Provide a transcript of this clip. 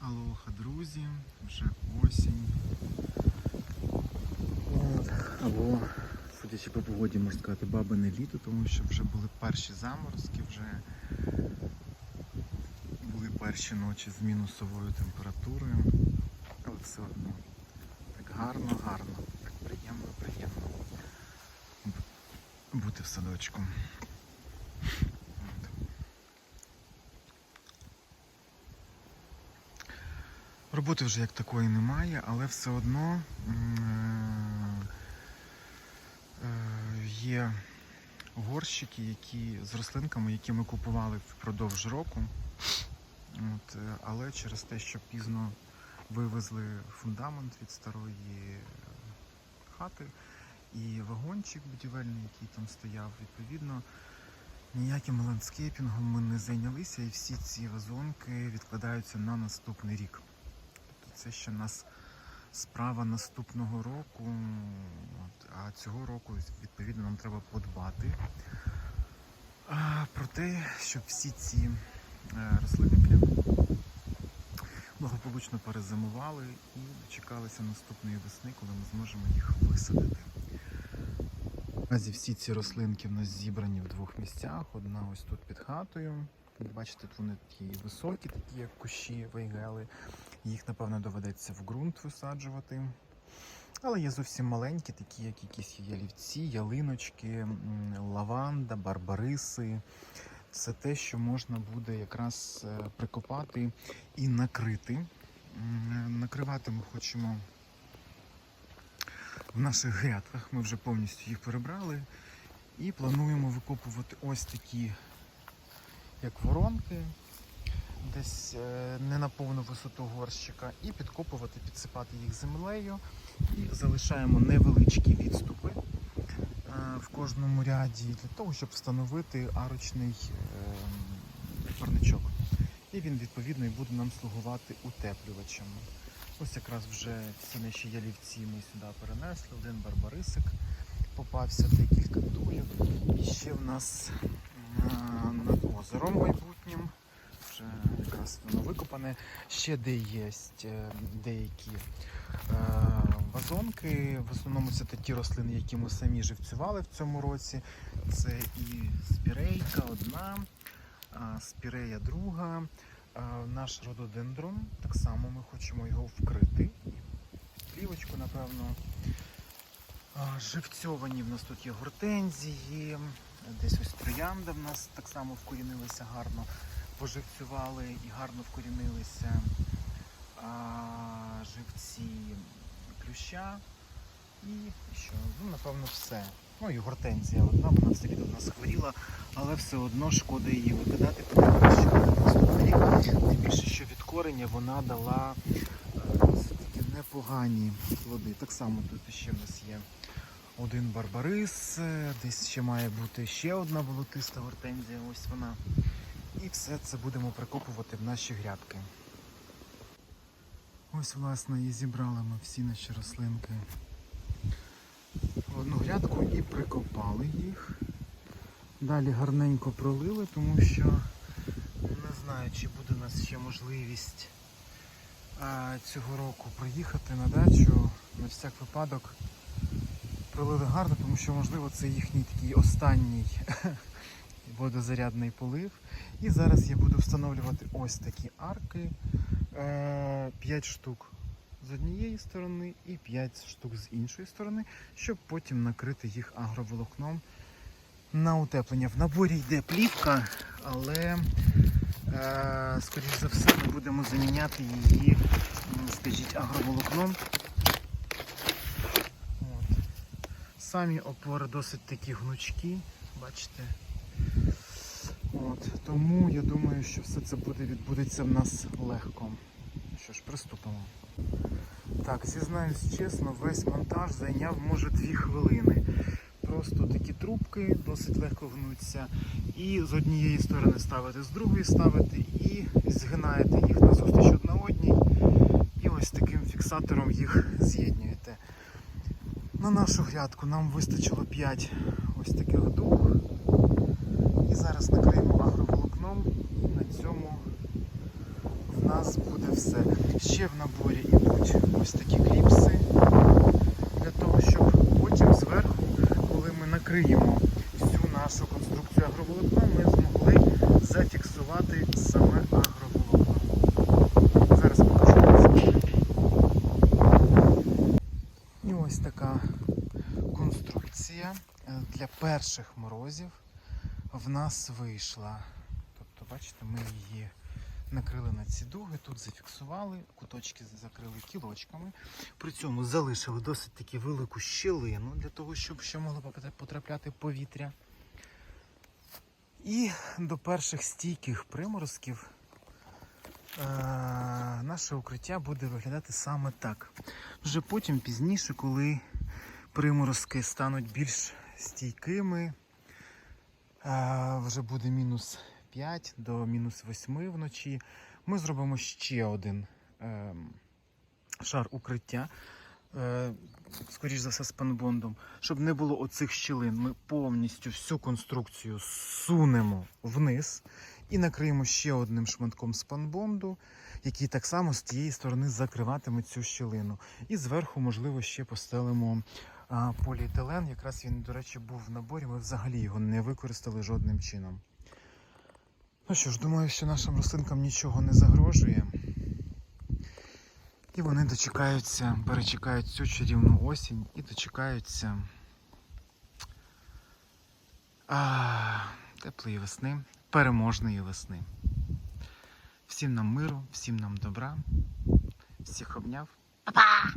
Алоха, друзі, вже осінь. От. Або, судячи по погоді, можна сказати, бабине літо, тому що вже були перші заморозки, вже були перші ночі з мінусовою температурою. Але все одно так гарно, гарно, так приємно, приємно бути в садочку. Роботи вже як такої немає, але все одно е, е, є горщики, які з рослинками, які ми купували впродовж року. От, е, але через те, що пізно вивезли фундамент від старої хати і вагончик будівельний, який там стояв, відповідно, ніяким ландскейпінгом ми не зайнялися, і всі ці вазонки відкладаються на наступний рік. Це ще нас справа наступного року, а цього року відповідно нам треба подбати про те, щоб всі ці е, рослинки благополучно перезимували і дочекалися наступної весни, коли ми зможемо їх висадити. Наразі всі ці рослинки в нас зібрані в двох місцях. Одна ось тут під хатою. Бачите, тут вони такі високі, такі як кущі вейгели. Їх, напевно, доведеться в ґрунт висаджувати. Але є зовсім маленькі, такі як якісь ялівці, ялиночки, лаванда, барбариси. Це те, що можна буде якраз е, прикопати і накрити. Накривати ми хочемо в наших грядках. Ми вже повністю їх перебрали. І плануємо викопувати ось такі, як воронки, десь е, не на повну висоту горщика, і підкопувати, підсипати їх землею. І залишаємо невеличкі відступи е, в кожному ряді для того, щоб встановити арочний е, парничок. І він відповідно і буде нам слугувати утеплювачем. Ось якраз вже всі наші ялівці ми сюди перенесли. Один барбарисик попався, декілька тулів. І ще в нас над озером майбутнім. Вже якраз воно викопане. Ще де є е, деякі е, вазонки. В основному це ті рослини, які ми самі живцювали в цьому році. Це і спірейка одна, спірея друга. Наш рододендрон, так само ми хочемо його вкрити. Плівочку, напевно. Живцьовані в нас тут є гортензії, десь ось троянда в нас так само вкорінилися гарно, поживцювали і гарно вкорінилися а, живці плюща. І що? Ну, напевно, все. Ну і гортензія одна, вона тут у нас хворіла, але все одно шкода її викидати, подивимося, що рік. Тим більше, що від корення вона дала е, все-таки непогані плоди. Так само тут ще в нас є один барбарис, е, десь ще має бути ще одна болотиста гортензія, ось вона. І все це будемо прикопувати в наші грядки. Ось, власне, і зібрали ми всі наші рослинки в одну грядку і прикопали їх. Далі гарненько пролили, тому що не знаю, чи буде у нас ще можливість цього року приїхати на дачу. На всяк випадок пролили гарно, тому що можливо це їхній такий останній водозарядний полив. І зараз я буду встановлювати ось такі арки. 5 штук з однієї сторони і 5 штук з іншої сторони, щоб потім накрити їх агроволокном на утеплення. В наборі йде плівка, але е, скоріш за все ми будемо заміняти її, скажіть, агроволокном. Самі опори досить такі гнучкі, бачите. От, тому я думаю, що все це буде відбудеться в нас легко. Що ж, приступимо. Так, зізнаюсь чесно, весь монтаж зайняв може 2 хвилини. Просто такі трубки досить легко гнуться. І з однієї сторони ставити, з другої ставити і згинаєте їх назустріч одна одній. І ось таким фіксатором їх з'єднуєте. На нашу грядку нам вистачило 5 ось таких дуг. І зараз накриємо агроволокном на цьому в нас буде все. Ще в наборі йдуть ось такі кліпси для того, щоб потім зверху, коли ми накриємо всю нашу конструкцію агроволокна, ми змогли зафіксувати саме агроволокно. Зараз покажу. І ось така конструкція для перших морозів в нас вийшла. Тобто, бачите, ми її накрили на ці дуги, тут зафіксували, куточки закрили кілочками. При цьому залишили досить таки велику щілину для того, щоб ще могло потрапляти повітря. І до перших стійких приморозків е, наше укриття буде виглядати саме так. Вже потім пізніше, коли приморозки стануть більш стійкими, вже буде мінус 5 до мінус 8 вночі. Ми зробимо ще один е, шар укриття, е, скоріш за все, з панбондом, щоб не було оцих щілин. Ми повністю всю конструкцію сунемо вниз і накриємо ще одним шматком спанбонду, який так само з тієї сторони закриватиме цю щілину. І зверху, можливо, ще постелимо поліетилен. Якраз він, до речі, був в наборі. Ми взагалі його не використали жодним чином. Ну що ж, думаю, що нашим рослинкам нічого не загрожує. І вони дочекаються, перечекають цю чарівну осінь і дочекаються а, теплої весни, переможної весни. Всім нам миру, всім нам добра, всіх обняв. Па-па!